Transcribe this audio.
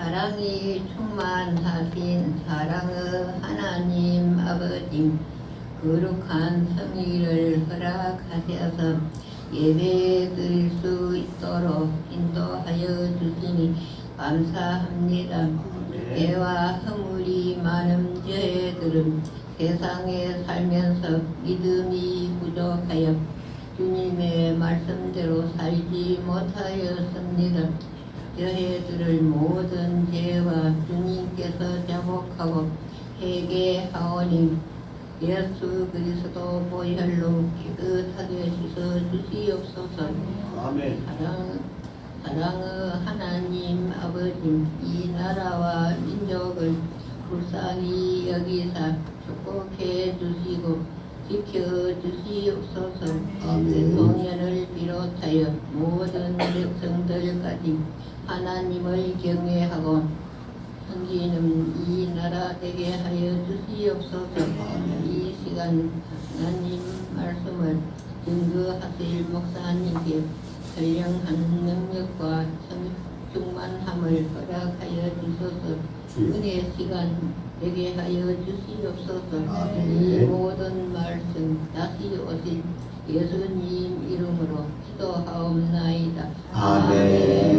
사랑이 충만하신 사랑의 하나님 아버지 거룩한 성의를 허락하셔서 예배 드릴 수 있도록 인도하여 주시니 감사합니다. 죄와 허물이 많은 저희들은 세상에 살면서 믿음이 부족하여 주님의 말씀대로 살지 못하였습니다. 저희들을 모든 주님께서 자복하고 회개하오니 예수 그리스도 보혈로 깨끗하게 씻어 주시옵소서. 아멘. 사랑, 사랑의 하나님 아버지 이 나라와 민족을 불쌍히 여기사 축복해 주시고 지켜 주시옵소서 아멘. 대통령을 비롯하여 모든 백성들까지 하나님을 경외하고 이 나라 되게 하여 주시옵소서 이 시간 하나님 말씀을 증거하실 목사님께 선량한 능력과 성- 충만함을 허락하여 주소서. 은혜 시간 되게 하여 주시옵소서. 이 모든 말씀 다시 오신 예수님 이름으로 기도하옵나이다 아멘.